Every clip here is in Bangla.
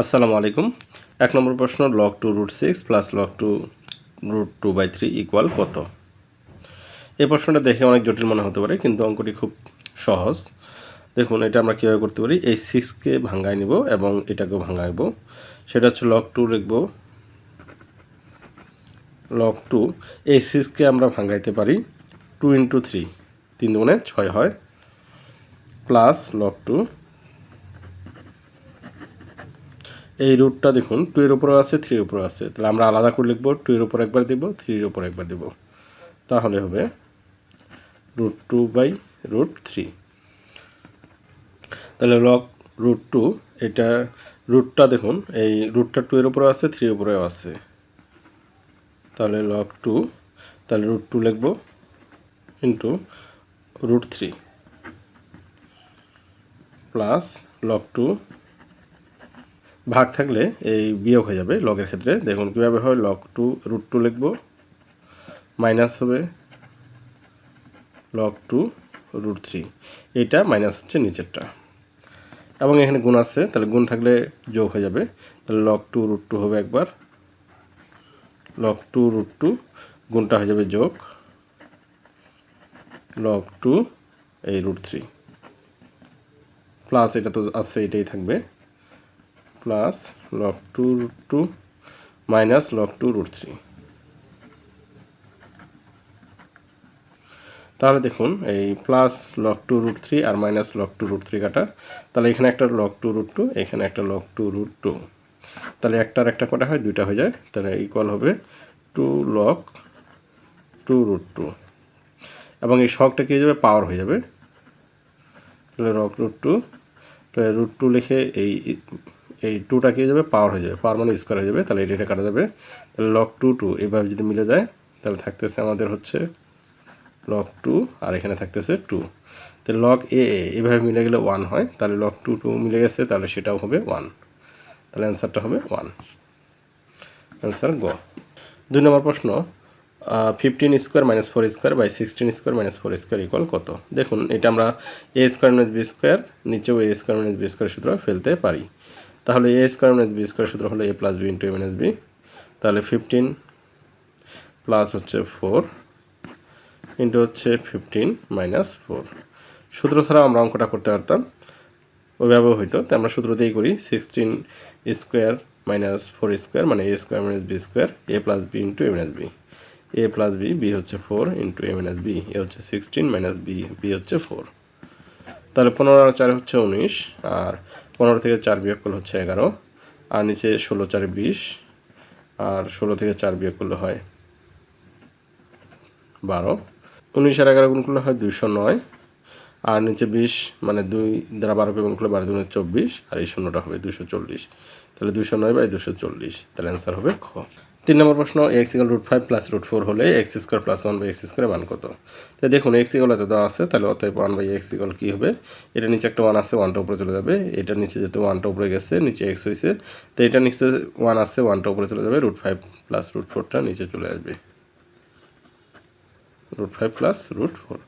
আসসালামু আলাইকুম। এক নম্বর প্রশ্ন log two root six plus log two root two by three equal কত? এই প্রশ্নটা দেখে অনেক জটিল মনে হতে পারে, কিন্তু অঙ্কটি খুব সহজ। দেখুন, এটা আমরা কীভাবে করতে পারি? এই সিক্সকে ভাঙ্গায় নিব এবং এটাকেও ভাঙ্গাইব সেটা হচ্ছে লগ টু লিখব। লগ টু এই সিক্সকে আমরা ভাঙ্গাইতে পারি টু ইন্টু থ্রি তিন দুগুণে ছয় হয় প্লাস লগ টু এই রুটটা দেখুন টু এর উপরেও আছে থ্রির উপরেও আছে। তাহলে আমরা আলাদা করে লিখব টু এর উপর একবার দেবো থ্রির উপর একবার দেবো। তাহলে হবে root two by root three তাহলে লক রুট টু এটা রুটটা দেখুন, এই রুটটা টু এর উপরেও আছে থ্রির উপরেও আছে। তাহলে লক টু তাহলে রুট টু লিখব into root three plus log two ভাগ থাকলে এই বিয়োগ হয়ে যাবে লগের ক্ষেত্রে। দেখুন, কীভাবে হয় লগ টু রুট টু লিখব। মাইনাস হবে লগ টু রুট থ্রি এইটা মাইনাস হচ্ছে নিচেরটা। এবং এখানে গুণ আছে, তাহলে গুণ থাকলে যোগ হয়ে যাবে। তাহলে লগ টু রুট টু হবে একবার। লগ টু রুট টু গুণটা হয়ে যাবে যোগ। লগ টু এই রুট থ্রি প্লাস এটা তো আছে, এটাই থাকবে। Plus log two root two minus log two root three তাহলে দেখুন, এই plus log two root three আর minus log two root three কাটা। তাহলে এখানে একটা লগ টু রুট টু এখানে একটা লগ টু রুট টু তাহলে একটার একটা কটা হয়? দুইটা হয়ে যায়। তাহলে ইকুয়াল হবে two log two root two এবং এই শখটা কী হয়ে যাবে? পাওয়ার হয়ে যাবে। তাহলে লগ রুট টু তাহলে রুট টু লিখে এই এই টুটা কি হয়ে যাবে? পাওয়ার হয়ে যাবে। পাওয়ার মানে স্কোয়ার হয়ে যাবে। তাহলে এটা কাটা যাবে। তাহলে লক টু টু এভাবে যদি মিলে যায়, তাহলে থাকতেছে আমাদের হচ্ছে লক টু আর এখানে থাকতেছে টু তাহলে লক এ এভাবে মিলে গেলে ওয়ান হয়। তাহলে লক টু টু মিলে গেছে, তাহলে সেটাও হবে ওয়ান তাহলে অ্যান্সারটা হবে ওয়ান অ্যান্সার গ দুই নম্বর প্রশ্ন fifteen square minus four square by sixteen square minus four square equal কত? দেখুন, এটা আমরা A square minus B square নিচেও A square minus B square সূত্র ফেলতে পারি। তাহলে A square minus B square সূত্র হলো A plus B into A minus B তাহলে ফিফটিন প্লাস হচ্ছে ফোর ইন্টু হচ্ছে ফিফটিন মাইনাস ফোর সূত্র ছাড়া আমরা অঙ্কটা করতে পারতাম। ওইভাবেও হইতো। তাই আমরা সূত্র দিয়েই করি sixteen square minus four square মানে A square minus B square A plus B into A minus B A plus B B হচ্ছে four into A minus B A হচ্ছে সিক্সটিন মাইনাস বি বি হচ্ছে ফোর তাহলে পনেরো আর চার হচ্ছে উনিশ। আর পনেরো থেকে চার বিয়োগ করলে হচ্ছে এগারো, আর নিচে ষোলো, চার বিশ, আর ষোলো থেকে চার বিয়োগ করলে হয় বারো। উনিশ আর এগারো গুণ করলে হয় দুশো নয়, আর নিচে বিশ মানে দুই দ্বারা বারোকে গুণ করলে বারো দুগুণে চব্বিশ, আর এই শূন্যটা হবে দুশো চল্লিশ। তাহলে দুশো নয় বাই দুশো চল্লিশ, তাহলে অ্যান্সার হবে খ। তিন নম্বর প্রশ্ন x equal root five plus root four হলে x square plus one by x square মান কত? তো দেখুন এক্স ইকাল এত দেওয়া আছে, তাহলে অতএব ওয়ান বাই এক্স ইকাল কী হবে? এটা নিচে একটা ওয়ান আছে ওয়ানটা উপরে চলে যাবে। এটা নিচে যেহেতু ওয়ানটা উপরে গেছে, নিচে এক্স হয়েছে, তো এটা নিচে ওয়ান আছে ওয়ানটা উপরে চলে যাবে রুট ফাইভ প্লাস রুট ফোরটা নিচে চলে আসবে। Root five plus root four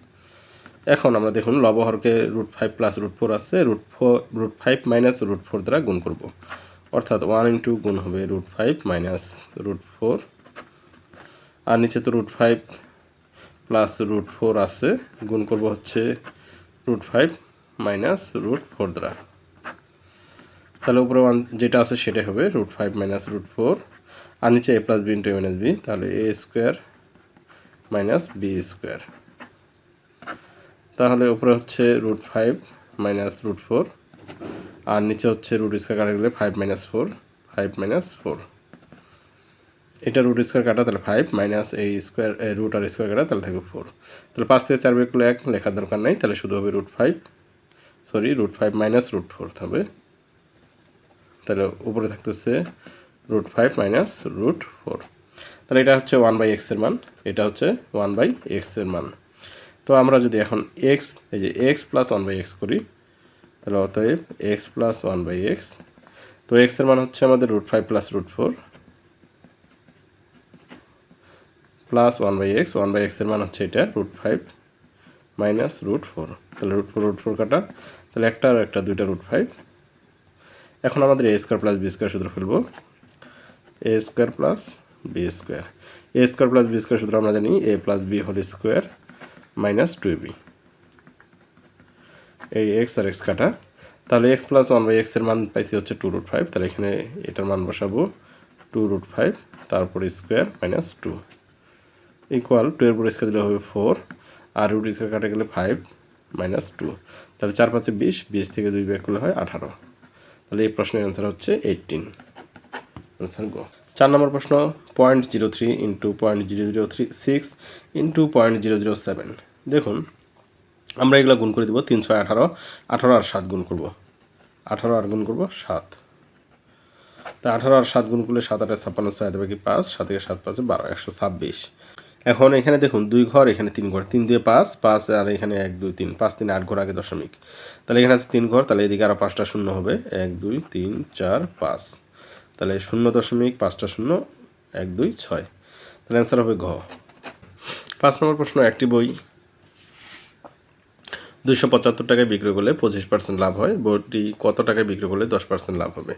এখন আমরা দেখুন লবহরকে root five plus root four আছে root four root five minus root four দ্বারা গুণ করব। অর্থাৎ ওয়ান ইন্টু গুণ হবে root five minus root four আর নিচে তো root five plus root four আছে, গুণ করব হচ্ছে root five minus root four দ্বারা। তাহলে উপরে ওয়ান যেটা আছে সেটাই হবে root five minus root four আর নিচে A plus B into minus B তাহলে A square minus B square তাহলে উপরে হচ্ছে root five minus root four আর নিচে হচ্ছে রুট স্কোয়ার কাটা গেলে five minus four five minus four এটা রুট স্কোয়ার কাটা, তাহলে ফাইভ মাইনাস এই স্কোয়ার রুট আর স্কোয়ার কাটা, তাহলে থাকবে ফোর তাহলে পাঁচ থেকে চার বিয়োগ করলে এক, লেখার দরকার নেই, তাহলে শুধু হবে root five sorry root five minus root four হবে তাহলে উপরে থাকতেছে root five minus root four তাহলে এটা হচ্ছে ওয়ান বাই এক্সের মান, এটা হচ্ছে ওয়ান বাই এক্সের মান। তো আমরা যদি এখন এক্স এই যে x plus one by x করি তাহলে অতএব x plus one by x তো এক্সের মান হচ্ছে আমাদের root five plus root four plus one by x one by এক্সের মান হচ্ছে এটা root five minus root four তাহলে রুট ফোর রুট ফোর কাটা, তাহলে একটা আর একটা, দুইটা রুট ফাইভ এখন আমাদের A square plus B square সূত্র ফেলব। A square plus B square A square plus B square সূত্র আমরা জানি A plus B whole square minus two B এই এক্স আর এক্স কাটা। তাহলে এক্স প্লাস ওয়ান বাই এক্সের মান পাইছি হচ্ছে টু রুট ফাইভ তাহলে এখানে এটার মান বসাবো টু রুট ফাইভ তারপর square minus two equal two এর উপর স্কোয়ার দিলে হবে ফোর আর রুট স্কোয়ার কাটা গেলে ফাইভ মাইনাস টু তাহলে চার পাঁচে বিশ বিশ থেকে দুই ব্যাক করলে হয় আঠারো। তাহলে এই প্রশ্নের অ্যান্সার হচ্ছে এইটিন অ্যান্সার গো চার নম্বর প্রশ্ন point zero three into point zero zero three six into point zero zero seven দেখুন আমরা এগুলো গুণ করে দিব তিনশো আঠারো আঠারো আর সাত গুণ করব। আঠারো আর গুণ করব সাত। তা আঠারো আর সাত গুণ করলে সাত আটে ছাপ্পান্ন, ছয় দেবে কি পাঁচ, সাত থেকে সাত পাঁচে বারো, একশো ছাব্বিশ। এখন এখানে দেখুন দুই ঘর, এখানে তিন ঘর, তিন দিয়ে পাঁচ পাঁচ আর এখানে এক, দুই, তিন, পাঁচ, তিন, আট ঘর আগে দশমিক। তাহলে এখানে আছে তিন ঘর, তাহলে এদিকে আরও পাঁচটা শূন্য হবে, এক, দুই, তিন, চার, পাঁচ। তাহলে শূন্য দশমিক, পাঁচটা শূন্য, এক, দুই, ছয়। তাহলে অ্যান্সার হবে ঘ। পাঁচ নম্বর প্রশ্ন, একটি বই। দুইশো পঁচাত্তর টাকায় বিক্রি করলে পঁচিশ পার্সেন্ট লাভ হয়, বইটি কত টাকায় বিক্রি করলে দশ পার্সেন্ট লাভ হবে?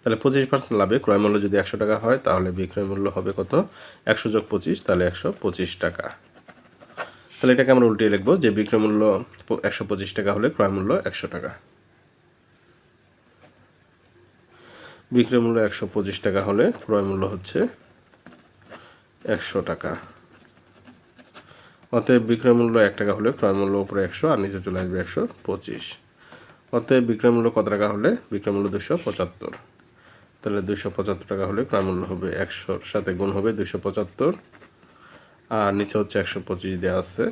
তাহলে পঁচিশ পার্সেন্ট লাভে ক্রয় মূল্য যদি একশো টাকা হয়, তাহলে বিক্রয় মূল্য হবে কত? একশো যোগ পঁচিশ, তাহলে একশো পঁচিশ টাকা। তাহলে এটাকে আমরা উল্টিয়ে লিখব, যে বিক্রয় মূল্য একশো পঁচিশ টাকা হলে ক্রয় মূল্য একশো টাকা। বিক্রয় মূল্য একশো পঁচিশ টাকা হলে ক্রয় মূল্য হচ্ছে একশো টাকা। অতএব বিক্রয় মূল্য এক টাকা হলে ক্রয় মূল্য উপরে একশো আর নিচে চলে আসবে একশো পঁচিশ। অতএব বিক্রয় মূল্য কত টাকা হলে? বিক্রয় মূল্য দুশো পঁচাত্তর। তাহলে দুশো পঁচাত্তর টাকা হলে ক্রয় মূল্য হবে একশোর সাথে গুণ হবে দুশো পঁচাত্তর। আর নিচে হচ্ছে একশো পঁচিশ দেওয়া আছে।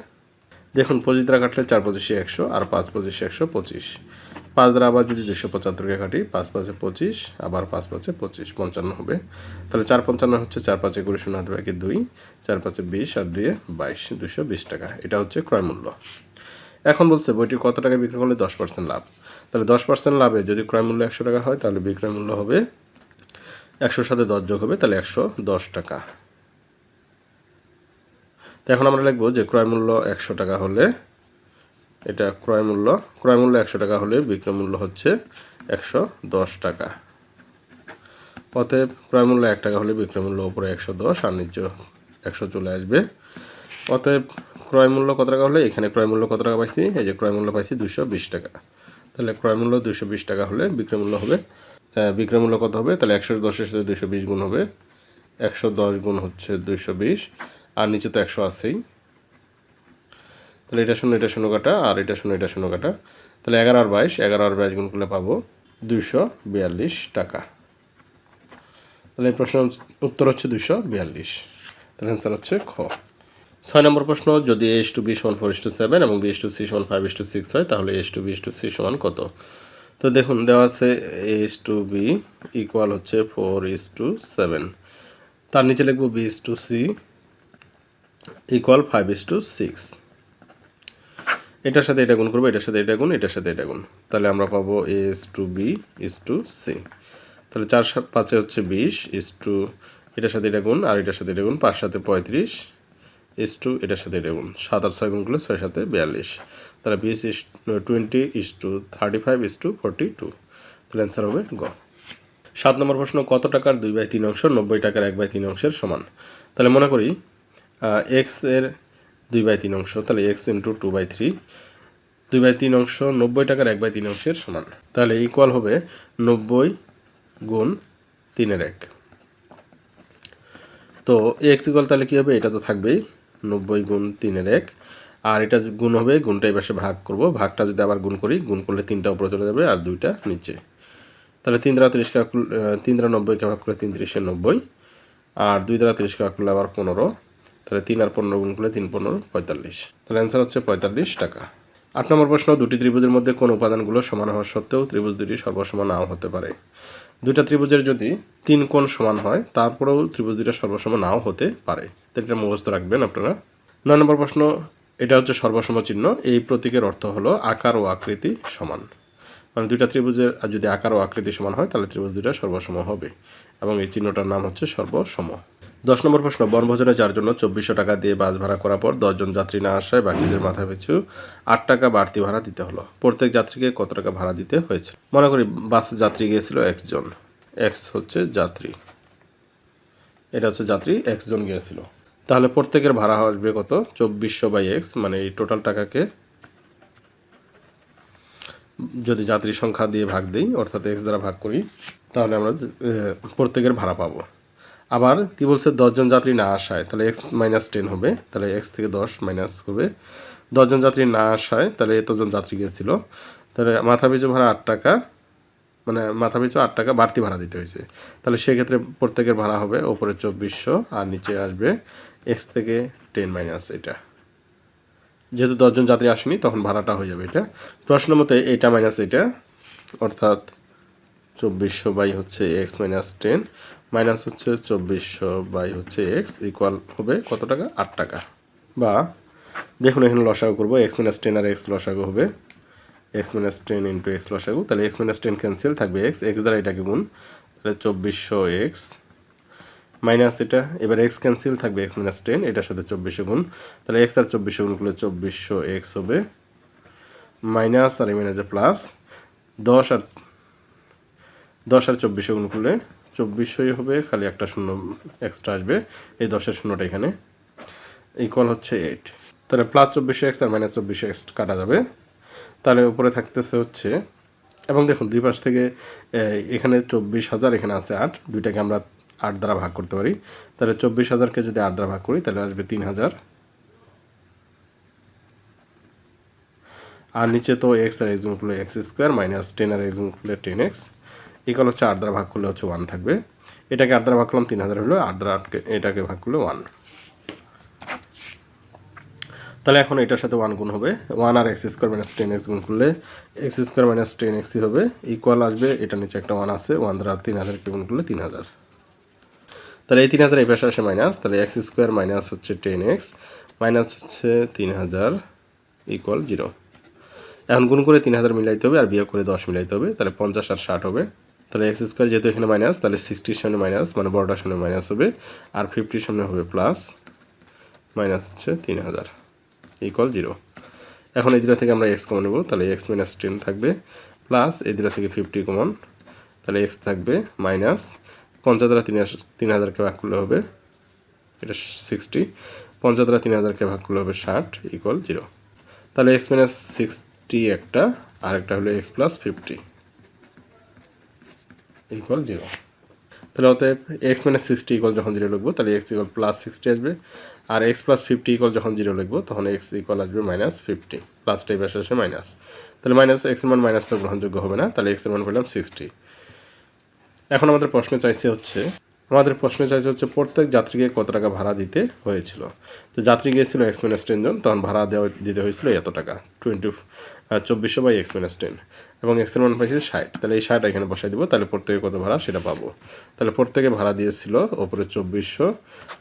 দেখুন, পঁচিশ টাকা কাটলে চার পঁচিশে একশো আর পাঁচ পঁচিশে একশো পঁচিশ। পাঁচ দ্বারা আবার যদি দুশো পঁচাত্তরকে কাটি, পাঁচ পাঁচে পঁচিশ, আবার পাঁচ পাঁচে পঁচিশ, পঞ্চান্ন হবে। তাহলে চার পঞ্চান্ন হচ্ছে চার পাঁচে কুড়ি শূন্য হাতে বাকি দুই, চার পাঁচে বিশ আর দুয়ে বাইশ দুশো বিশ টাকা। এটা হচ্ছে ক্রয় মূল্য। এখন বলছে, বইটি কত টাকা বিক্রি করলে দশ পার্সেন্ট লাভ? তাহলে দশ পার্সেন্ট লাভে যদি ক্রয় মূল্য একশো টাকা হয়, তাহলে বিক্রয় মূল্য হবে একশোর সাথে দশ যোগ হবে, তাহলে একশো দশ টাকা। তো এখন আমরা লিখব যে ক্রয় মূল্য একশো টাকা হলে এটা ক্রয় মূল্য। ক্রয় মূল্য একশো টাকা হলে বিক্রয় মূল্য হচ্ছে একশো দশ টাকা। অতএব ক্রয় মূল্য এক টাকা হলে বিক্রয় মূল্য উপরে একশো দশ আর নিচে একশো চলে আসবে। অতএব ক্রয় মূল্য কত টাকা হলে? এখানে ক্রয় মূল্য কত টাকা পাইছি? এই যে ক্রয় মূল্য পাইছি দুশো বিশ টাকা। তাহলে ক্রয় মূল্য দুশো বিশ টাকা হলে বিক্রয় মূল্য হবে বিক্রয় মূল্য কত হবে? তাহলে একশো দশের সাথে দুশো বিশ গুণ হবে। একশো দশ গুণ হচ্ছে দুশো বিশ, আর নিচে তো একশো আছেই। তাহলে এটা শূন্য এটা শূন্য কাটা আর এটা শূন্য এটা শূন্য কাটা তাহলে এগারো আর বাইশ এগারো আর বাইশ গুণ করলে পাবো দুইশো বিয়াল্লিশ টাকা তাহলে এই প্রশ্নের উত্তর হচ্ছে দুইশো বিয়াল্লিশ তাহলে অ্যান্সার হচ্ছে খ ছয় নম্বর প্রশ্ন যদি এস টু বি সমান ফোর ইস টু সেভেন এবং বি এস টু সি সমান ফাইভ ইস টু সিক্স হয় তাহলে as to B as to C সমান কত তো দেখুন দেওয়া আছে এস টু বি ইকুয়াল হচ্ছে ফোর ইস টু সেভেন তার নিচে লিখব B is to C equal five is to six এটার সাথে এটা গুণ করব, এটার সাথে এটা গুণ, এটার সাথে এটা গুণ। তাহলে আমরা পাবো as to B is to C তাহলে চার সাত পাঁচে হচ্ছে বিশ ইস টু এটার সাথে এটা গুণ, আর এটার সাথে এটা গুণ, পাঁচ সাথে পঁয়ত্রিশ ইস টু এটার সাথে এটা গুণ। সাত আর ছয় গুণ করলে ছয় সাথে বিয়াল্লিশ। তাহলে বিশ is twenty is to thirty five is to forty two তাহলে অ্যান্সার হবে গ। সাত নম্বর প্রশ্ন, কত টাকার দুই বাই তিন অংশ? নব্বই টাকার এক বাই তিন অংশের সমান। তাহলে মনে করি এক্সের দুই বাই তিন অংশ, তাহলে x into two by three দুই বাই তিন অংশ নব্বই টাকার এক বাই তিন অংশের সমান। তাহলে ইকুয়াল হবে নব্বই গুণ তিনের এক। তো এক্স ইকুয়াল তাহলে কী হবে? এটা তো থাকবেই, নব্বই গুণ তিনের এক। আর এটা গুণ হবে গুণটা পাশে ভাগ করব। ভাগটা যদি আবার গুণ করি, গুণ করলে তিনটা উপরে চলে যাবে আর দুইটা নিচে। তাহলে তিন দ্বারা তিরিশ কাকুল তিন দ্বারা নব্বইকে ভাগ করলে তিন তিরিশে নব্বই। আর দুই দ্বারা তিরিশ কাক করলে আবার পনেরো। তাহলে তিন আর পনেরো গুণ করলে তিন পনেরো পঁয়তাল্লিশ। তাহলে অ্যান্সার হচ্ছে পঁয়তাল্লিশ টাকা। আট নম্বর প্রশ্ন, দুটি ত্রিভুজের মধ্যে কোন উপাদানগুলো সমান হওয়া সত্ত্বেও ত্রিভুজ দুটি সর্বসমান নাও হতে পারে। দুইটা ত্রিভুজের যদি তিন কোণ সমান হয়, তারপরেও ত্রিভুজ দুইটা সর্বসম নাও হতে পারে। তো এটা মুখস্থ রাখবেন আপনারা। নয় নম্বর প্রশ্ন, এটা হচ্ছে সর্বসম চিহ্ন, এই প্রতীকের অর্থ হলো আকার ও আকৃতি সমান। মানে দুইটা ত্রিভুজের যদি আকার ও আকৃতি সমান হয়, তাহলে ত্রিভুজ দুইটা সর্বসম হবে। এবং এই চিহ্নটার নাম হচ্ছে সর্বসম। দশ নম্বর প্রশ্ন, বনভোজনে যার জন্য চব্বিশশো টাকা দিয়ে বাস ভাড়া করার পর দশজন যাত্রী না আসায় বাকিদের মাথা পিছু আট টাকা বাড়তি ভাড়া দিতে হলো। প্রত্যেক যাত্রীকে কত টাকা ভাড়া দিতে হয়েছে মনে করি বাস যাত্রী গিয়েছিল একজন। এক্স হচ্ছে যাত্রী। এটা হচ্ছে যাত্রী এক্স জন গিয়েছিল। তাহলে প্রত্যেকের ভাড়া আসবে কত? চব্বিশশো বাই এক্স মানে এই টোটাল টাকাকে যদি যাত্রী সংখ্যা দিয়ে ভাগ দিই, অর্থাৎ এক্স দ্বারা ভাগ করি, তাহলে আমরা প্রত্যেকের ভাড়া পাবো। আবার কি বলছে, দশজন যাত্রী না আসায়, তাহলে এক্স মাইনাস টেন হবে, তাহলে এক্স থেকে দশ মাইনাস হবে দশজন যাত্রী না আসায়, তাহলে এতজন যাত্রী গিয়েছিল তাহলে মাথা পিছু ভাড়া আট টাকা মানে মাথা পিছু আট টাকা বাড়তি ভাড়া দিতে হয়েছে। তাহলে সেক্ষেত্রে প্রত্যেকের ভাড়া হবে ওপরে চব্বিশশো, আর নিচে আসবে এক্স থেকে টেন মাইনাস এটা। যেহেতু দশজন যাত্রী আসেনি, তখন ভাড়াটা হয়ে যাবে এটা। প্রশ্ন মতে এটা মাইনাস এটা, অর্থাৎ চব্বিশশো বাই হচ্ছে এক্স মাইনাস টেন মাইনাস হচ্ছে চব্বিশশো বাই হচ্ছে এক্স ইকুয়াল হবে কত টাকা? আট টাকা। বা দেখুন, এখানে লসাগু করব। এক্স মাইনাস টেন আর এক্স লসাগু হবে। X minus ten into x লসাগু। তাহলে এক্স মাইনাস টেন ক্যান্সেল থাকবে এক্স এক্স দ্বারা এটাকে গুণ, তাহলে চব্বিশশো এক্স মাইনাস এটা। এবার এক্স ক্যান্সেল থাকবে এক্স মাইনাস টেন এটার সাথে চব্বিশশো গুণ। তাহলে এক্স আর চব্বিশশো গুণ করলে চব্বিশশো এক্স হবে। মাইনাস আর মাইনাসে প্লাস দশ আর দশ আর চব্বিশশো গুণ করলে চব্বিশশোই হবে, খালি একটা শূন্য এক্সট্রা আসবে। এই দশের শূন্যটা এখানে ইকুয়াল হচ্ছে এইট তাহলে প্লাস চব্বিশশো এক্স আর মাইনাস চব্বিশশো এক্স কাটা যাবে। তাহলে উপরে থাকতেছে হচ্ছে, এবং দেখুন দুই পাশ থেকে এখানে চব্বিশ হাজার, এখানে আছে আট। দুইটাকে আমরা আট দ্বারা ভাগ করতে পারি। তাহলে চব্বিশ হাজারকে যদি আট দ্বারা ভাগ করি, তাহলে আসবে তিন হাজার। আর নিচে তো এক্স আর এক্স গুণ এক্স স্কোয়ার মাইনাস টেন আর এক্স গুণ টেন এক্স ইকাল হচ্ছে আট দ্বারা ভাগ করলে হচ্ছে ওয়ান থাকবে। এটাকে আট দ্বারা ভাগ করলাম তিন হাজার হলো আট দ্বারা আটকে এটাকে ভাগ করলে ওয়ান তাহলে এখন এটার সাথে ওয়ান গুণ হবে। ওয়ান আর x square minus ten x গুণ করলে এক্স স্কোয়ার মাইনাস টেন এক্সই হবে। ইকুয়াল আসবে, এটা নিচে একটা ওয়ান আছে ওয়ান দ্বারা তিন হাজারকে গুণ করলে তিন হাজার। তাহলে এই তিন হাজার এই পাশে আসে মাইনাস তাহলে এক্স স্কোয়ার মাইনাস হচ্ছে টেন এক্স মাইনাস হচ্ছে তিন হাজার ইকুয়াল জিরো এখন গুণ করে তিন হাজার মিলাইতে হবে আর বিয়োগ করে দশ মিলাইতে হবে, তাহলে পঞ্চাশ আর ষাট হবে। তাহলে এক্স স্কোয়ার যেহেতু এখানে মাইনাস তাহলে সিক্সটির সামনে মাইনাস মানে বড়টার সামনে মাইনাস হবে, আর ফিফটির সামনে হবে প্লাস মাইনাস হচ্ছে তিন হাজার ইকুয়াল জিরো এখন এই দুটো থেকে আমরা এক্স কমন নেব, তাহলে এক্স মাইনাস টেন থাকবে প্লাস এই দুটো থেকে ফিফটি কমন তাহলে এক্স থাকবে মাইনাস পঞ্চাশ দ্বারা তিন তিন হাজারকে ভাগ করলে হবে, এটা সিক্সটি পঞ্চাশ দ্বারা তিন হাজারকে ভাগ করলে হবে ষাট ইকুয়াল জিরো তাহলে এক্স মাইনাস সিক্সটি একটা, আর একটা হলো x plus fifty equal zero তাহলে অতএব এক্স মাইনাস সিক্সটি ইকুয়াল যখন জিরো লিখব, তাহলে এক্স ইকুয়াল প্লাস সিক্সটি আসবে। আর এক্স প্লাস ফিফটি ইকুয়াল যখন জিরো লিখব, তখন এক্স ইকুয়াল আসবে মাইনাস ফিফটি প্লাসটা পাশে আসে মাইনাস তাহলে মাইনাস এক্সের মান মাইনাস তো গ্রহণযোগ্য হবে না, তাহলে এক্সের মান পেলাম সিক্সটি এখন আমাদের প্রশ্ন চাইছে হচ্ছে, আমাদের প্রশ্ন চাইছে হচ্ছে প্রত্যেক যাত্রীকে কত টাকা ভাড়া দিতে হয়েছিল? তো যাত্রী গিয়েছিল এক্স মাইনাস টেন জন, তখন ভাড়া দেওয়া দিতে হয়েছিল এত টাকা টোয়েন্টি চব্বিশশো বাই এক্স মাইনাস টেন এবং এক্সের মান পাইছে ষাট। তাহলে এই ষাট এখানে বসাই দেবো, তাহলে প্রত্যেকে কত ভাড়া সেটা পাবো। তাহলে প্রত্যেকে ভাড়া দিয়েছিল ওপরে চব্বিশশো,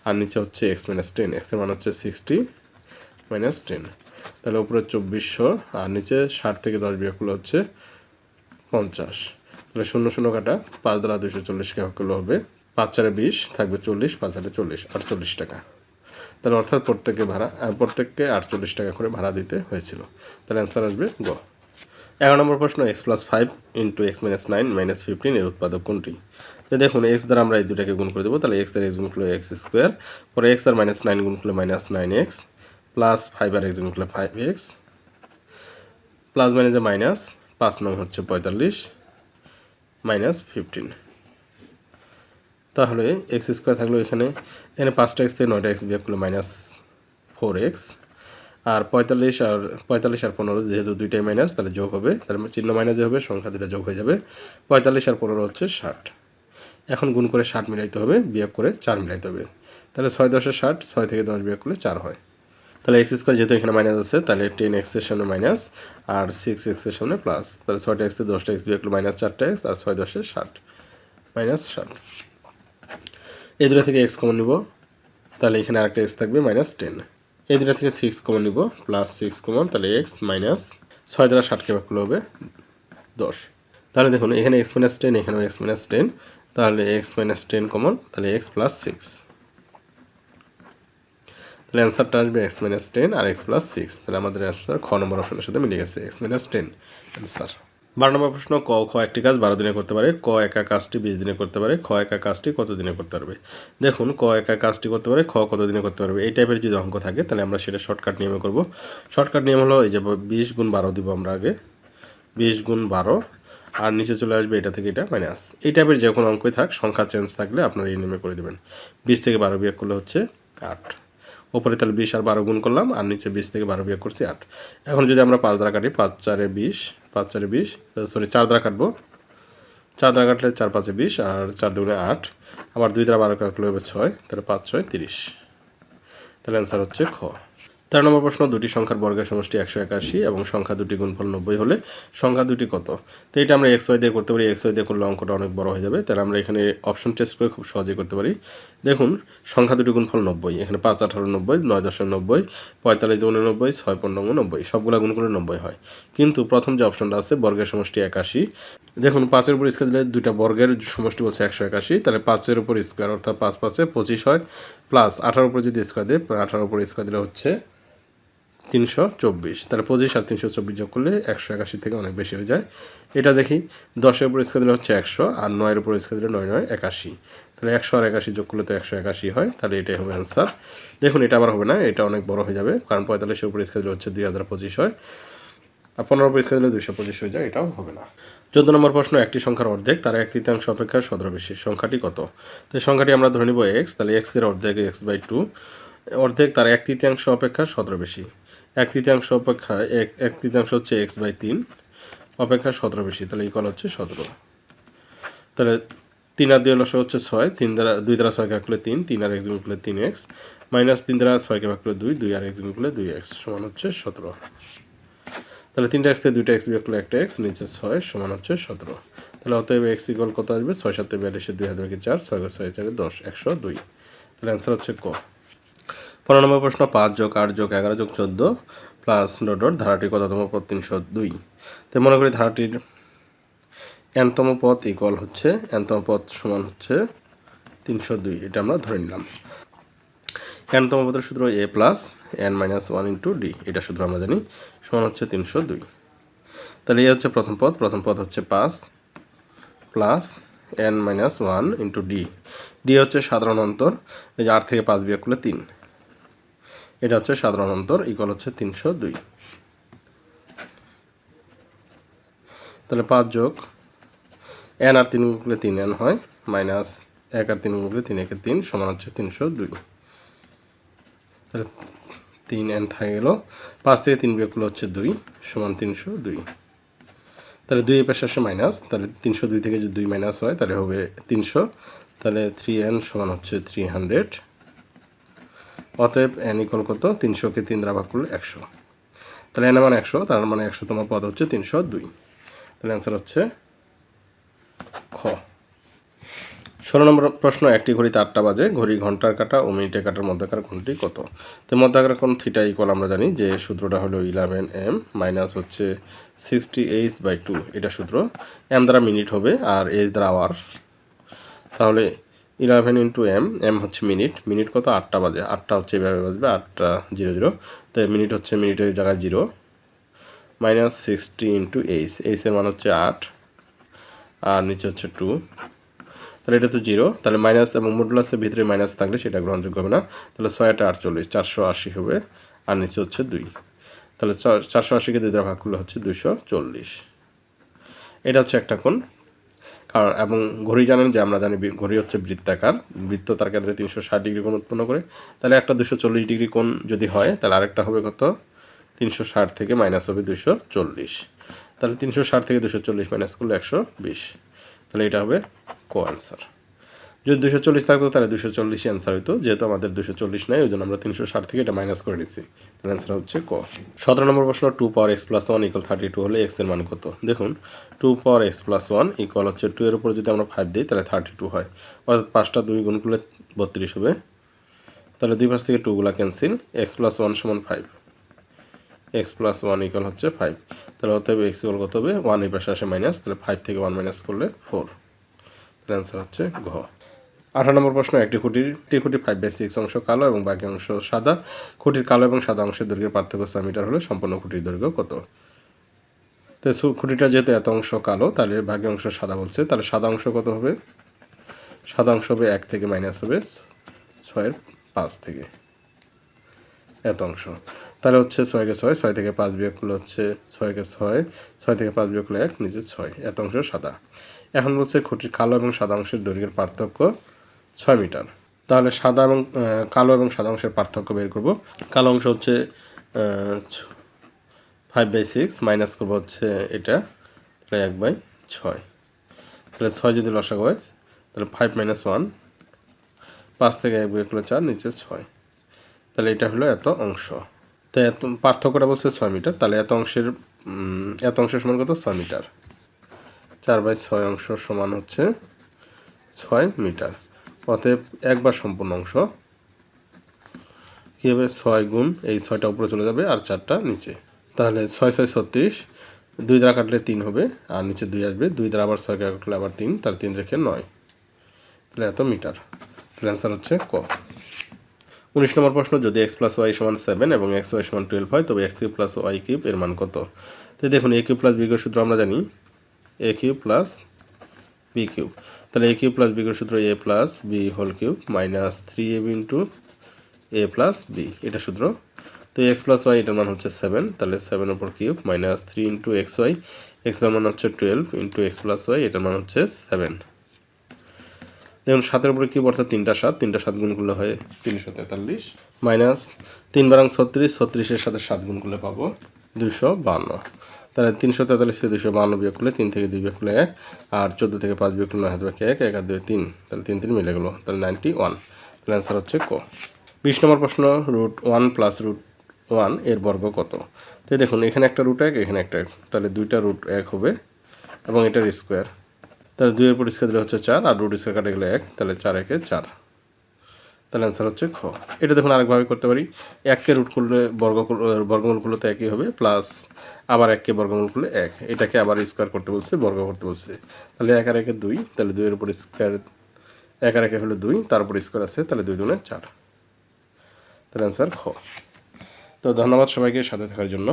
আর নিচে হচ্ছে এক্স মাইনাস টেন এক্সের মান হচ্ছে সিক্সটি মাইনাস টেন তাহলে উপরে চব্বিশশো, আর নিচে ষাট থেকে দশ বিয়োগ করলে হচ্ছে পঞ্চাশ। তাহলে শূন্য শূন্য কাটা, পাঁচ দ্বারা দুশো চল্লিশ করলে হবে, পাঁচ চারে বিশ থাকবে চল্লিশ, পাঁচ হাজারে চল্লিশ, আটচল্লিশ টাকা। তাহলে অর্থাৎ প্রত্যেকে ভাড়া প্রত্যেককে আটচল্লিশ টাকা করে ভাড়া দিতে হয়েছিল। তাহলে অ্যান্সার আসবে গ। এগারো নম্বর প্রশ্ন x plus five into x minus nine minus fifteen এর উৎপাদক কোনটি? তো দেখুন এক্স দ্বারা আমরা এই দুটাকে গুণ করে দেবো, তাহলে এক্স আর এক্স গুণ করলে এক্স স্কোয়ার পরে এক্স আর মাইনাস নাইন গুণ করলে minus nine x plus five আর এক্স গুণ করলে ফাইভ এক্স প্লাস মাইনাসে মাইনাস পাঁচ নং হচ্ছে পঁয়তাল্লিশ মাইনাস ফিফটিন তাহলে এক্স স্কোয়ার থাকল এখানে এখানে পাঁচটা এক্স থেকে নয়টা এক্স বিয়োগ করলে মাইনাস ফোর এক্স আর পঁয়তাল্লিশ আর পঁয়তাল্লিশ আর পনেরো যেহেতু দুইটাই মাইনাস তাহলে যোগ হবে। তাহলে চিহ্ন মাইনাসে হবে, সংখ্যা দুটা যোগ হয়ে যাবে। পঁয়তাল্লিশ আর পনেরো হচ্ছে ষাট। এখন গুণ করে ষাট মিলাইতে হবে, বিয়োগ করে চার মিলাইতে হবে। তাহলে ছয় দশে ষাট, ছয় থেকে দশ বিয়োগ করলে চার হয়। তাহলে এক্স স্কোয়ার যেহেতু এখানে মাইনাস আছে, তাহলে টেন এক্সের সামনে মাইনাস আর সিক্স এক্সের সামনে প্লাস তাহলে ছয়টা এক্স থেকে দশটা এক্স বিয়োগ করলে মাইনাস চারটা এক্স আর ছয় দশে ষাট। মাইনাস ষাট। এই দুটো থেকে এক্স কমন নিব। তাহলে এখানে আরেকটা এক্স থাকবে মাইনাস টেন এই দুটা থেকে সিক্স কমন নিব প্লাস সিক্স কমন তাহলে এক্স মাইনাস ছয় দ্বারা ষাটকে ভাগ করলে হবে দশ। তাহলে দেখুন, এখানে এক্স মাইনাস টেন এখানেও এক্স মাইনাস টেন তাহলে এক্স মাইনাস টেন কমন তাহলে এক্স প্লাস সিক্স তাহলে অ্যান্সারটা আসবে এক্স মাইনাস টেন আর এক্স প্লাস সিক্স তাহলে আমাদের অ্যান্সার খ নম্বর অপশনের সাথে মিলে গেছে এক্স মাইনাস টেন অ্যান্সার বারো নম্বর প্রশ্ন, ক, খ একটি কাজ বারো দিনে করতে পারে। ক একা কাজটি বিশ দিনে করতে পারে। খ একা কাজটি কত দিনে করতে পারবে? দেখুন, ক একা কাজটি করতে পারে, খ কত দিনে করতে পারবে? এই টাইপের যদি অঙ্ক থাকে, তাহলে আমরা সেটা শর্টকাট নিয়মে করব। শর্টকাট নিয়ম হলো এই যে বিশ গুণ বারো দিব আমরা আগে। বিশ গুণ বারো, আর নিচে চলে আসবে এটা থেকে এটা মাইনাস এই টাইপের যে কোনো অঙ্কই থাক, সংখ্যা চেঞ্জ থাকলে আপনারা এই নিয়মে করে দেবেন। বিশ থেকে বারো বিয়োগ করলে হচ্ছে আট। ওপরে তাহলে বিশ আর বারো গুণ করলাম, আর নিচে বিশ থেকে বারো বিয়োগ করছি আট। এখন যদি আমরা পাঁচ দ্বারা কাটি, পাঁচ চারে বিশ পাঁচ, চারে বিশ সরি চার দ্বারা কাটবো। চার দ্বারা কাটলে চার, পাঁচে বিশ আর চার দুগুলো আট। আবার দুই দ্বারা বারো কাটলে হবে ছয়, তাহলে পাঁচ, ছয়, তিরিশ। তাহলে অ্যান্সার হচ্ছে খ। তেরো নম্বর প্রশ্ন, দুটি সংখ্যার বর্গের সমষ্টি একশো একাশি এবং সংখ্যা দুটি গুণফল নব্বই হলে সংখ্যা দুটি কত? তো এটা আমরা এক্স ওয়াই দিয়ে করতে পারি। এক্স ওয়াই দিয়ে করলে অঙ্কটা অনেক বড় হয়ে যাবে। তাহলে আমরা এখানে অপশন টেস্ট করে খুব সহজেই করতে পারি। দেখুন, সংখ্যা দুটি গুণফল নব্বই। এখানে পাঁচ, আঠারো, নব্বই, নয় দশের নব্বই, পঁয়তাল্লিশ দুগুণে নব্বই, ছয় পনেরো নব্বই, সবগুলো গুণ করে নব্বই হয়। কিন্তু প্রথম যে অপশনটা আছে, বর্গের সমষ্টি একাশি, দেখুন পাঁচের উপর স্কোয়ার দিলে দুইটা বর্গের সমষ্টি বলছে একশো একাশি, তাহলে পাঁচের উপর স্কোয়ার অর্থাৎ পাঁচ পাঁচে পঁচিশ হয় প্লাস আঠারোর উপর যদি স্কোয়ার দেয় আঠারো উপর স্কোয়ার দিলে হচ্ছে তিনশো চব্বিশ। তাহলে পঁচিশ আর তিনশো চব্বিশ যোগ করলে একশো একাশি থেকে অনেক বেশি হয়ে যায়। এটা দেখি, দশের উপর স্কোয়ার দিলে হচ্ছে একশো আর নয়ের উপর স্কোয়ার দিলে নয় নয় একাশি। তাহলে একশো আর একাশি যোগ করলে তো একশো একাশি হয়, তাহলে এটাই হবে অ্যান্সার দেখুন, এটা আবার হবে না, এটা অনেক বড় হয়ে যাবে, কারণ পঁয়তাল্লিশের উপর স্কোয়ার দিলে হচ্ছে দুই হাজার পঁচিশ হয়, আর পনেরো উপর স্কোয়ার দিলে দুইশো পঁচিশ হয়ে যায়, এটাও হবে না। চোদ্দ নম্বর প্রশ্ন, একটি সংখ্যার অর্ধেক, তার এক তৃতীয়াংশ অপেক্ষা সতেরো বেশি, সংখ্যাটি কত? তো সংখ্যাটি আমরা ধরে নিব এক্স তাহলে এক্সের অর্ধেক এক্স বাই টু অর্ধেক তার এক তৃতীয়াংশ অপেক্ষা সতেরো বেশি। এক তৃতীয়াংশ অপেক্ষা, এক এক তৃতীয়াংশ হচ্ছে এক্স বাই তিন, অপেক্ষা সতেরো বেশি, তাহলে ইকল হচ্ছে সতেরো। তাহলে তিন আর দুই লস হচ্ছে ছয়, তিন দ্বারা, দুই দ্বারা ছয়কে ভাগ করলে তিন তিন আর এক গুণ করলে তিন এক্স মাইনাস তিন দ্বারা ছয়কে ভাগ করলে দুই দুই আর এক গুণ করলে দুই এক্স সমান হচ্ছে সতেরো। তাহলে তিনটা এক্স থেকে দুইটা এক্স বিয়োগ করলে একটা এক্স নিচে ছয়, সমান হচ্ছে সতেরো। তাহলে অতএব এক্স ইকল কত আসবে? ছয় সাথে বিয়াল্লিশে, দুই হাজার চার, ছয় ছয়, চারে দশ, একশো দুই। তাহলে অ্যান্সার হচ্ছে ক। পনেরো নম্বর প্রশ্ন, পাঁচ যোগ আট যোগ এগারো যোগ চোদ্দ প্লাস ডট ডট ধারাটির কততম পদ? তিনশো দুই। তো মনে করি ধারাটির এনতম পথ ইকুয়াল হচ্ছে, এনতম পথ সমান হচ্ছে তিনশো দুই। এটা আমরা ধরে নিলাম। এনতম পদের সূত্র a plus n minus one into d এটা সূত্র আমরা জানি, সমান হচ্ছে তিনশো দুই। তাহলে এ হচ্ছে প্রথম পদ প্রথম পদ হচ্ছে পাঁচ plus n minus one into d d হচ্ছে সাধারণ অন্তর, এই যে আট থেকে পাঁচ বিয়োগ করলে তিন। এটা হচ্ছে সাধারণ অন্তর ইকুয়াল হচ্ছে তিনশো দুই। তাহলে পাঁচ যোগ এন আর তিন গুণলে তিন এন হয় মাইনাস এক আর তিন গুণলে তিন, একে তিন সমান হচ্ছে তিনশো দুই। তাহলে তিন এন থাকে গেল, পাঁচ থেকে তিন বিয়োগ করলে হচ্ছে দুই সমান তিনশো দুই। তাহলে দুই পাশে আসে মাইনাস তাহলে তিনশো দুই থেকে যদি দুই মাইনাস হয়, তাহলে হবে তিনশো। তাহলে থ্রি এন সমান হচ্ছে থ্রি হান্ড্রেড অতএব এন ইকল কত? তিনশোকে তিন দ্বারা ভাগ করলে একশো। তাহলে এন মানে একশো, তার মানে একশো তোমার পদ হচ্ছে তিনশো দুই। তাহলে অ্যান্সার হচ্ছে খ। ষোলো নম্বর প্রশ্ন, একটি ঘড়িতে আটটা বাজে, ঘড়ি ঘণ্টার কাটা ও মিনিটের কাটার মধ্যেকার কোনটি কত? তো মধ্যকার কোন থিটা ইকুয়াল আমরা জানি যে সূত্রটা হলো ইলেভেন এম মাইনাস হচ্ছে সিক্সটি এইচ বাই টু এটা সূত্র। এম দ্বারা মিনিট হবে আর এইচ দ্বারা আওয়ার তাহলে ইলেভেন ইন্টু এম এম হচ্ছে মিনিট। মিনিট কত? আটটা বাজে। আটটা হচ্ছে এভাবে বাজবে, আটটা জিরো জিরো। তো মিনিট হচ্ছে মিনিটের জায়গায় zero. Minus sixty into h. এইচের মান হচ্ছে আট। আর নিচে হচ্ছে টু। তাহলে এটা তো জিরো। তাহলে মাইনাস এবং মডুলাসের ভিতরে মাইনাস থাকলে সেটা গ্রহণযোগ্য হবে না। তাহলে ছয়টা আটচল্লিশ, চারশো আশি হবে। আর নিচে হচ্ছে দুই। তাহলে চারশো আশিকে দুই দ্বারা ভাগ করলে হচ্ছে দুশো চল্লিশ। এটা হচ্ছে একটা কোণ। কারণ এবং ঘড়ি জানেন যে আমরা জানি ঘড়ি হচ্ছে বৃত্তাকার। বৃত্ত তার কেন্দ্রে তিনশো ষাট ডিগ্রি কোণ উৎপন্ন করে। তাহলে একটা দুশো চল্লিশ ডিগ্রি কোণ যদি হয়, তাহলে আরেকটা হবে কত? তিনশো ষাট থেকে মাইনাস হবে দুশো চল্লিশ। তাহলে তিনশো ষাট থেকে দুশো চল্লিশ মাইনাস করলে একশো বিশ। তাহলে এটা হবে কো অ্যান্সার যদি দুশো চল্লিশ থাকতো, তাহলে দুশো চল্লিশ অ্যান্সার হতো যেহেতু আমাদের দুশো চল্লিশ নাই ওই জন্য আমরা তিনশো ষাট থেকে এটা মাইনাস করে নিচ্ছি। তাহলে অ্যান্সার হচ্ছে ক। সতেরো নম্বর প্রশ্ন two power x plus one equal thirty two হলে এক্সের মান কত? দেখুন two power x plus one equal হচ্ছে টু এর উপরে যদি আমরা ফাইভ দিই, তাহলে থার্টি টু হয়। অর্থাৎ পাঁচটা দুই গুণ করলে বত্রিশ হবে। তাহলে দুই পাশ থেকে টুগুলা ক্যান্সেল এক্স প্লাস ওয়ান সমান five x plus one equal হচ্ছে ফাইভ তাহলে অতএব এক্স ইকুয়াল কত হবে? ওয়ান এই পাশে আসে মাইনাস তাহলে ফাইভ থেকে ওয়ান মাইনাস করলে ফোর তাহলে অ্যান্সার হচ্ছে ঘ। আঠারো নম্বর প্রশ্ন, একটি খুঁটির টি খুঁটি ফাইভ বাই সিক্স অংশ কালো এবং বাকি অংশ সাদা। খুঁটির কালো এবং সাদা অংশের দৈর্ঘ্যের পার্থক্য ছয় মিটার হলে সম্পূর্ণ খুঁটির দৈর্ঘ্য কত? তো খুঁটিটা যেহেতু এত অংশ কালো, তাহলে বাকি অংশ সাদা বলছে, তাহলে সাদা অংশ কত হবে? সাদা অংশ হবে এক থেকে মাইনাস হবে ছয়ের পাঁচ থেকে। এত অংশ। তাহলে হচ্ছে ছয়কে ছয় ছয় থেকে পাঁচ বিয়োগ করলে হচ্ছে ছয়কে ছয় ছয় থেকে পাঁচ বিয়োগ করলে এক, নিচে ছয়, এত অংশ সাদা। এখন বলছে খুঁটির কালো এবং সাদা অংশের দৈর্ঘ্যের পার্থক্য ছয় মিটার। তাহলে সাদা এবং কালো এবং সাদা অংশের পার্থক্য বের করব। কালো অংশ হচ্ছে ফাইভ বাই সিক্স মাইনাস করব হচ্ছে এটা তাহলে এক বাই ছয়। তাহলে ছয় যদি লসাগু হয়, তাহলে ফাইভ মাইনাস ওয়ান পাঁচ থেকে এক বিয়োগ করলে চার, নিচে ছয়। তাহলে এটা হলো এত অংশ। তো এত, পার্থক্যটা বলছে ছয় মিটার, তাহলে এত অংশের এত অংশের সমান কত? ছয় মিটার। চার বাই ছয় অংশ সমান হচ্ছে ছয় মিটার। অতএব একবার সম্পূর্ণ অংশ। কী হবে ছয় গুণ, এই ছয়টা উপরে চলে যাবে আর চারটা নিচে। তাহলে ছয় ছয়, ছত্রিশ, দুই দ্বারা কাটলে তিন হবে, আর নিচে দুই আসবে। দুই দ্বারা আবার ছয় কাটলে আবার তিন তার তিন রেখে নয়। তাহলে এত মিটার। তাহলে অ্যান্সার হচ্ছে ক। উনিশ নম্বর প্রশ্ন, যদি এক্স প্লাস ওয়াই সমান সেভেন এবং এক্স ওয়াই সমান টুয়েলভ হয়, তবে x cube plus y cube এর মান কত? তো দেখুন এ কিউব প্লাস বিগের সূত্র আমরা জানি a cube plus b cube তাহলে এ কিউব প্লাস বিগের সূত্র a plus b whole cube minus three a b into a plus b এটা সূত্র। তো এক্স প্লাস ওয়াই এটার মান হচ্ছে সেভেন তাহলে সেভেন ওপর cube minus three into x y এক্সের মান হচ্ছে twelve into x plus y এটার মান হচ্ছে সেভেন দেখুন, সাতের উপরে কিউব অর্থাৎ তিনটা সাত তিনটা সাত গুণ করলে হয় তিনশো তেতাল্লিশ। মাইনাস তিন বারাং ছত্রিশ, ছত্রিশের সাথে সাত গুণ করলে পাবো দুশো বান্ন। তাহলে তিনশো তেতাল্লিশ থেকে দুশো বান্ন বিয়োগ করলে তিন থেকে দুই বিয়োগ করলে এক, আর চোদ্দ থেকে পাঁচ বিয়োগ করলে নয় হাত এক এক আর দুই তিন। তাহলে তিন তিন মিলে গেলো, তাহলে নাইনটি ওয়ান তাহলে অ্যান্সার হচ্ছে ক। বিশ নম্বর প্রশ্ন রুট ওয়ান প্লাস রুট ওয়ানের বর্গ কত? তো দেখুন, এখানে একটা রুট এক, এখানে একটা এক। তাহলে দুইটা রুট এক হবে, এবং এটার স্কোয়ার তাহলে দুইয়ের পর স্কোয়ার দিলে হচ্ছে চার, আর রুট স্কোয়ার কাটে গেলে এক, তাহলে চার একে চার। তাহলে অ্যান্সার হচ্ছে খ। এটা দেখুন আরেকভাবে করতে পারি। এককে রুট করলে বর্গ বর্গমূল করলে তো একই হবে প্লাস আবার এককে বর্গমূল করলে এক। এটাকে আবার স্কোয়ার করতে বলছে, বর্গ করতে বলছে। তাহলে এক আর একে দুই, তাহলে দুইয়ের উপর স্কোয়ার এক আর একে হলো দুই, তার উপর স্কোয়ার আছে, তাহলে দুই দুনে চার। তাহলে অ্যান্সার খ। তো ধন্যবাদ সবাইকে সাথে থাকার জন্য।